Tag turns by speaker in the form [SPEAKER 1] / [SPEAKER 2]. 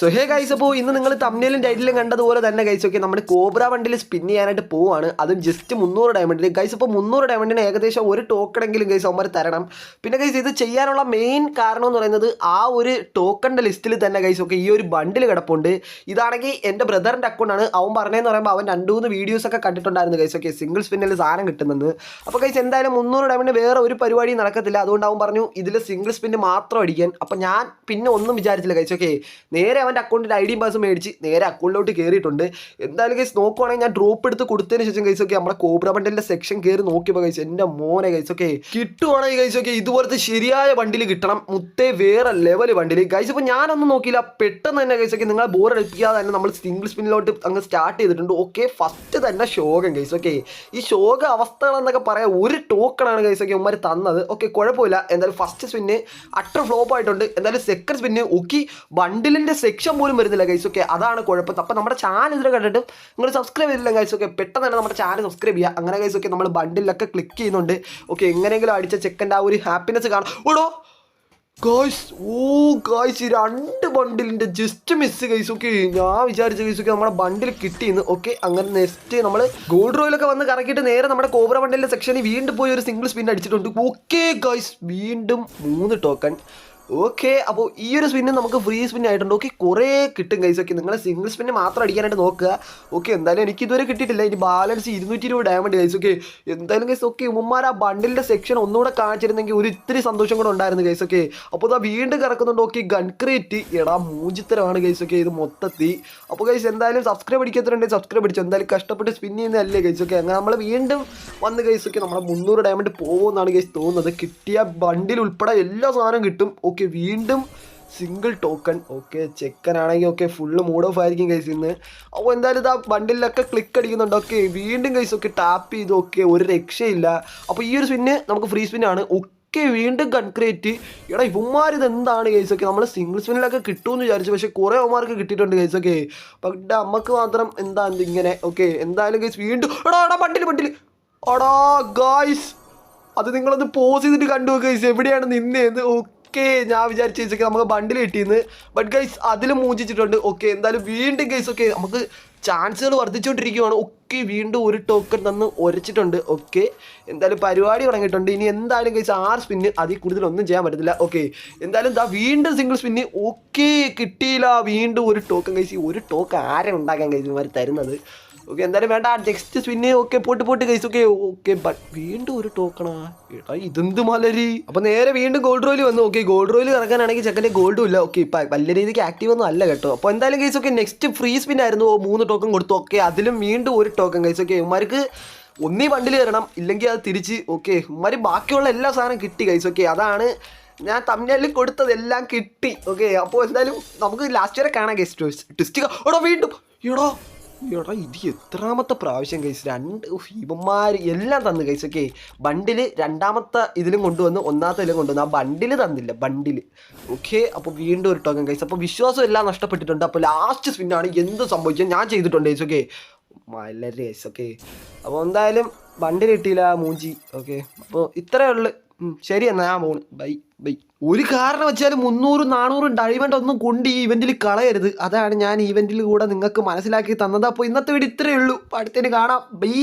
[SPEAKER 1] So hey guys അപ്പോൾ ഇന്ന് നിങ്ങൾ തമ്മിലും ടൈറ്റിലും കണ്ടതുപോലെ തന്നെ ഗൈസ് ഓക്കെ നമ്മുടെ കോബ്ര വണ്ടിയിൽ സ്പിൻ ചെയ്യാനായിട്ട് പോവാണ്. അതും ജസ്റ്റ് മുന്നൂറ് ഡയമണ്ടിൽ ഗൈസ് ഇപ്പോൾ മുന്നൂറ് ഡയമണ്ടിന് ഏകദേശം ഒരു ടോക്കണെങ്കിലും ഗൈസ് അവന്മാർ തരണം. പിന്നെ ഗൈസ് ഇത് ചെയ്യാനുള്ള മെയിൻ കാരണം എന്ന് പറയുന്നത് ആ ഒരു ടോക്കണിന്റെ ലിസ്റ്റിൽ തന്നെ ഗൈസ് ഒക്കെ ഈ ഒരു ബണ്ടിൽ കിടപ്പുണ്ട്. ഇതാണെങ്കിൽ എന്റെ ബ്രദറിന്റെ അക്കൗണ്ടാണ് അവൻ പറഞ്ഞതെന്ന് പറയുമ്പോൾ അവൻ രണ്ട് മൂന്ന് വീഡിയോസ് ഒക്കെ കണ്ടിട്ടുണ്ടായിരുന്നു ഗൈസ് ഓക്കെ സിംഗിൾ സ്പിന്നിൽ സാധനം കിട്ടുന്നത്. അപ്പോൾ ഗൈസ് എന്തായാലും മുന്നൂറ് ഡയമണ്ട് വേറെ ഒരു പരിപാടി നടക്കത്തില്ല. അതുകൊണ്ട് അവൻ പറഞ്ഞു ഇതിൽ സിംഗിൾ സ്പിന്ന് മാത്രം അടിക്കാൻ. അപ്പോൾ ഞാൻ പിന്നെ ഒന്നും വിചാരിച്ചില്ല ഗൈസ് ഓക്കെ നേരെ അവന്റെ അക്കൗണ്ടിന്റെ ഐ ഡി പാസ് മേടിച്ച് നേരെ അക്കൗണ്ടിലോട്ട് കയറിയിട്ടുണ്ട് എന്തായാലും കേസ് നോക്കുവാണെങ്കിൽ ഞാൻ ഡ്രോപ്പ് എടുത്ത് കൊടുത്തതിന് ശേഷം ഒക്കെ നമ്മുടെ കോബ്ര ബണ്ടിന്റെ സെക്ഷൻ കയറി നോക്കിയപ്പോൾ കഴിച്ചു എന്റെ മോനെ ഒക്കെ കിട്ടുവാണെങ്കിൽ ഒക്കെ ഇതുപോലത്തെ ശരിയായ വണ്ടിയിൽ കിട്ടണം. മുത്തേ വേറെ ലെവൽ വണ്ടിയിൽ. കഴിച്ച് ഇപ്പോൾ ഞാനൊന്നും നോക്കിയില്ല. പെട്ടെന്ന് തന്നെ ഒക്കെ നിങ്ങളെ ബോർ അടിപ്പിക്കാതെ തന്നെ നമ്മൾ സിംഗിൾ സ്പിന്നിലോട്ട് അങ്ങ് സ്റ്റാർട്ട് ചെയ്തിട്ടുണ്ട്. ഓക്കെ ഫസ്റ്റ് തന്നെ ശോകം ഗൈസ് ഓക്കെ ഈ ശോക അവസ്ഥകളെന്നൊക്കെ പറയാം ഒരു ടോക്കണാണ് ഗൈസ് ഒക്കെ ഉമ്മാർ തന്നത്. ഓക്കെ കുഴപ്പമില്ല. എന്തായാലും ഫസ്റ്റ് സ്പിന്ന് അട്ടർ ഫ്ലോപ്പ് ആയിട്ടുണ്ട്. എന്തായാലും സെക്കൻഡ് സ്പിന്ന് ഒക്കി ബണ്ടിലിന്റെ സെക്ഷൻ പോലും വരുന്നില്ല ഗൈസ് ഓക്കെ അതാണ് കുഴപ്പം. അപ്പം നമ്മുടെ ചാനൽ ഇതിൽ കണ്ടിട്ട് നിങ്ങൾ സബ്സ്ക്രൈബ് ചെയ്തില്ല ഗൈസ് ഓക്കെ പെട്ടെന്ന് തന്നെ നമ്മുടെ ചാനൽ സബ്സ്ക്രൈബ് ചെയ്യുക. അങ്ങനെ ഗൈസ് ഓക്കെ നമ്മൾ ബണ്ടിലൊക്കെ ക്ലിക്ക് ചെയ്യുന്നുണ്ട്. ഓക്കെ എങ്ങനെയെങ്കിലും അടിച്ച ചെക്കന്റെ ആ ഒരു ഹാപ്പിനെസ് കാണാം. ഓടോ ഗായ്സ് ഓ ഗായ്സ് രണ്ട് ബണ്ടിലിന്റെ ജസ്റ്റ് മിസ് ഗൈസ് ഓക്കെ ഞാൻ വിചാരിച്ച ഗൈസ് ഒക്കെ നമ്മുടെ ബണ്ടിൽ കിട്ടിയെന്ന്. ഓക്കെ അങ്ങനെ നെക്സ്റ്റ് നമ്മൾ ഗോൾഡ് റോയിലൊക്കെ വന്ന് കറക്കിയിട്ട് നേരെ നമ്മുടെ കോബ്ര ബണ്ടിലിന്റെ സെക്ഷനിൽ വീണ്ടും പോയി ഒരു സിംഗിൾ സ്പിൻ അടിച്ചിട്ടുണ്ട്. ഓക്കെ ഗായ്സ് വീണ്ടും മൂന്ന് ടോക്കൺ ഓക്കെ അപ്പോൾ ഈ ഒരു സ്പിന്നും നമുക്ക് ഫ്രീ സ്പിൻ ആയിട്ടുണ്ട്. ഓക്കെ കുറേ കിട്ടും കൈസ് ഓക്കെ നിങ്ങൾ സിംഗിൾ സ്പിന്ന് മാത്രം അടിക്കാനായിട്ട് നോക്കുക. ഓക്കെ എന്തായാലും എനിക്ക് ഇതുവരെ കിട്ടിയിട്ടില്ല. ഇനി ബാലൻസ് ഇരുന്നൂറ്റി ഇരുപത് ഡയമണ്ട് കൈസ് ഓക്കെ എന്തായാലും കൈസ് ഓക്കെ ഉമ്മമാർ ആ ബണ്ടിലിന്റെ സെക്ഷൻ ഒന്നുകൂടെ കാണിച്ചിരുന്നെങ്കിൽ ഒരു ഇത്തിരി സന്തോഷം കൂടെ ഉണ്ടായിരുന്നു കൈസ് ഓക്കെ അപ്പോൾ ഇതാ വീണ്ടും കിടക്കുന്നുണ്ട്. ഓക്കെ ഗൺക്രീറ്റ് എടാ മൂജിത്തരമാണ് കൈസ് ഓക്കെ ഇത് മൊത്തത്തി. അപ്പോൾ കൈസ് എന്തായാലും സബ്സ്ക്രൈബ് അടിക്കാത്തതുണ്ടെങ്കിൽ സബ്സ്ക്രൈബ് അടിച്ചു. എന്തായാലും കഷ്ടപ്പെട്ട് സ്പിൻ ചെയ്യുന്നതല്ലേ കൈസ് ഓക്കെ അങ്ങനെ നമ്മൾ വീണ്ടും വന്ന് കൈസ് ഓക്കെ നമ്മുടെ മുന്നൂറ് ഡയമണ്ട് പോകുമെന്നാണ് കൈസ് തോന്നുന്നത്. കിട്ടിയ ബണ്ടിൽ ഉൾപ്പെടെ എല്ലാ സാധനവും കിട്ടും. ഓക്കെ വീണ്ടും സിംഗിൾ ടോക്കൺ ഓക്കെ ചെക്കനാണെങ്കിൽ ഓക്കെ ഫുള്ള് മൂഡ് ഓഫ് ആയിരിക്കും കൈസ് ഇന്ന്. അപ്പോൾ എന്തായാലും ഇതാ ബണ്ടിലൊക്കെ ക്ലിക്ക് അടിക്കുന്നുണ്ട്. ഓക്കെ വീണ്ടും കൈസ് ഒക്കെ ടാപ്പ് ചെയ്തു. ഓക്കെ ഒരു രക്ഷയില്ല. അപ്പോൾ ഈ ഒരു സ്പിന്ന് നമുക്ക് ഫ്രീ സ്പിന്നാണ് ഒക്കെ വീണ്ടും കൺക്രീറ്റ് എടാ ഇവന്മാർ ഇത് എന്താണ് കേസ് ഒക്കെ? നമ്മൾ സിംഗിൾ സ്പിന്നിലൊക്കെ കിട്ടുമെന്ന് വിചാരിച്ചു. പക്ഷേ കുറേ അവന്മാർക്ക് കിട്ടിയിട്ടുണ്ട് കേസ് ഒക്കെ. പക്ഷേ നമുക്ക് മാത്രം എന്താ ഇങ്ങനെ? ഓക്കെ എന്തായാലും കേസ് വീണ്ടും എടാ എടാ ബണ്ടിൽ ബണ്ടിൽ എടാ ഗായ്സ് അത് നിങ്ങളൊന്ന് പോസ് ചെയ്തിട്ട് കണ്ടു കേസ് എവിടെയാണ് നിന്നേന്ന്? ഓക്കെ ഞാൻ വിചാരിച്ചു വെച്ചൊക്കെ നമുക്ക് ബണ്ടിൽ കിട്ടിയെന്ന് ബട്ട് ഗൈസ് അതിലും മൂഞ്ചിച്ചിട്ടുണ്ട്. ഓക്കെ എന്തായാലും വീണ്ടും ഗൈസ് ഓക്കെ നമുക്ക് ചാൻസുകൾ വർദ്ധിച്ചുകൊണ്ടിരിക്കുകയാണ് ഒക്കെ വീണ്ടും ഒരു ടോക്കൺ തന്ന് ഉരച്ചിട്ടുണ്ട് ഓക്കെ എന്തായാലും പരിപാടി തുടങ്ങിയിട്ടുണ്ട്. ഇനി എന്തായാലും ഗൈസ് ആറ് സ്പിന്ന് അതിൽ കൂടുതൽ ഒന്നും ചെയ്യാൻ പറ്റത്തില്ല. ഓക്കെ എന്തായാലും ദാ വീണ്ടും സിംഗിൾ സ്പിന്ന് ഓക്കെ കിട്ടിയില്ല. വീണ്ടും ഒരു ടോക്കൺ കഴിച്ച് ഒരു ടോക്കൺ ആരെ ഉണ്ടാക്കാൻ ഇവർ തരുന്നത്? ഓക്കെ എന്തായാലും വേണ്ട. നെക്സ്റ്റ് സ്പിന്ന് ഓക്കെ പോട്ട് പോട്ട് കൈസ് ഓക്കെ ഓക്കെ വീണ്ടും ഒരു ടോക്കണാ എടാ ഇതെന്ത് മലരി? അപ്പൊ നേരെ വീണ്ടും ഗോൾഡ് റോയിൽ വന്നു. ഓക്കെ ഗോൾഡ് റോയിൽ ഇറങ്ങാനാണെങ്കിൽ ചെക്കന്റെ ഗോൾഡും ഇല്ല. ഓക്കെ ഇപ്പൊ വലിയ രീതിക്ക് ആക്റ്റീവ് ഒന്നും അല്ല കേട്ടോ. അപ്പോൾ എന്തായാലും guys okay next free spin ആയിരുന്നു. ഓ, മൂന്ന് ടോക്കൺ കൊടുത്തു. ഓക്കെ അതിലും വീണ്ടും ഒരു ടോക്കൺ കൈസ് ഓക്കെ ഉമ്മാർക്ക് ഒന്നീ വണ്ടിൽ കയറണം. ഇല്ലെങ്കിൽ അത് തിരിച്ച് ഓക്കെ ഉമ്മാര് ബാക്കിയുള്ള എല്ലാ സാധനം കിട്ടി കൈസ് ഓക്കെ അതാണ് ഞാൻ തമിഴ്നാട്ടിൽ കൊടുത്തതെല്ലാം കിട്ടി. ഓക്കെ അപ്പോൾ എന്തായാലും നമുക്ക് ലാസ്റ്റ് വരെ കാണാം ഗസ്റ്റ് ടെസ്റ്റ് എടോ വീണ്ടും. എടോ എടാ ഇത് എത്രാമത്തെ പ്രാവശ്യം കൈസ് രണ്ട് ഇവന്മാർ എല്ലാം തന്നു കൈസ് ഓക്കെ ബണ്ടിൽ രണ്ടാമത്തെ ഇതിലും കൊണ്ടുവന്ന് ഒന്നാമത്തെ ഇതിലും കൊണ്ടുവന്നു. ആ ബണ്ടിൽ തന്നില്ല ബണ്ടിൽ ഓക്കെ അപ്പോൾ വീണ്ടും ഒരു ടോക്കൺ കൈസ് അപ്പോൾ വിശ്വാസം എല്ലാം നഷ്ടപ്പെട്ടിട്ടുണ്ട്. അപ്പോൾ ലാസ്റ്റ് സ്പിന്നാണ് എന്ത് സംഭവിച്ചത് ഞാൻ ചെയ്തിട്ടുണ്ട് കൈസ് ഓക്കെ വളരെ ഓക്കെ അപ്പോൾ എന്തായാലും ബണ്ടിൽ കിട്ടിയില്ല മൂഞ്ചി ഓക്കെ അപ്പോൾ ഇത്രയേ ഉള്ളു. ശരി എന്നാ ഞാൻ പോണ്. Bye bye. ഒരു കാരണം വെച്ചാൽ മുന്നൂറും നാനൂറും ഡയമണ്ട് ഒന്നും കൊണ്ട് ഈ ഇവന്റിൽ കളയരുത്. അതാണ് ഞാൻ ഇവന്റിൽ കൂടെ നിങ്ങൾക്ക് മനസ്സിലാക്കി തന്നത്. അപ്പോൾ ഇന്നത്തെ വീട് ഇത്രയേ ഉള്ളൂ. അടുത്തതിന് കാണാം. ബൈ.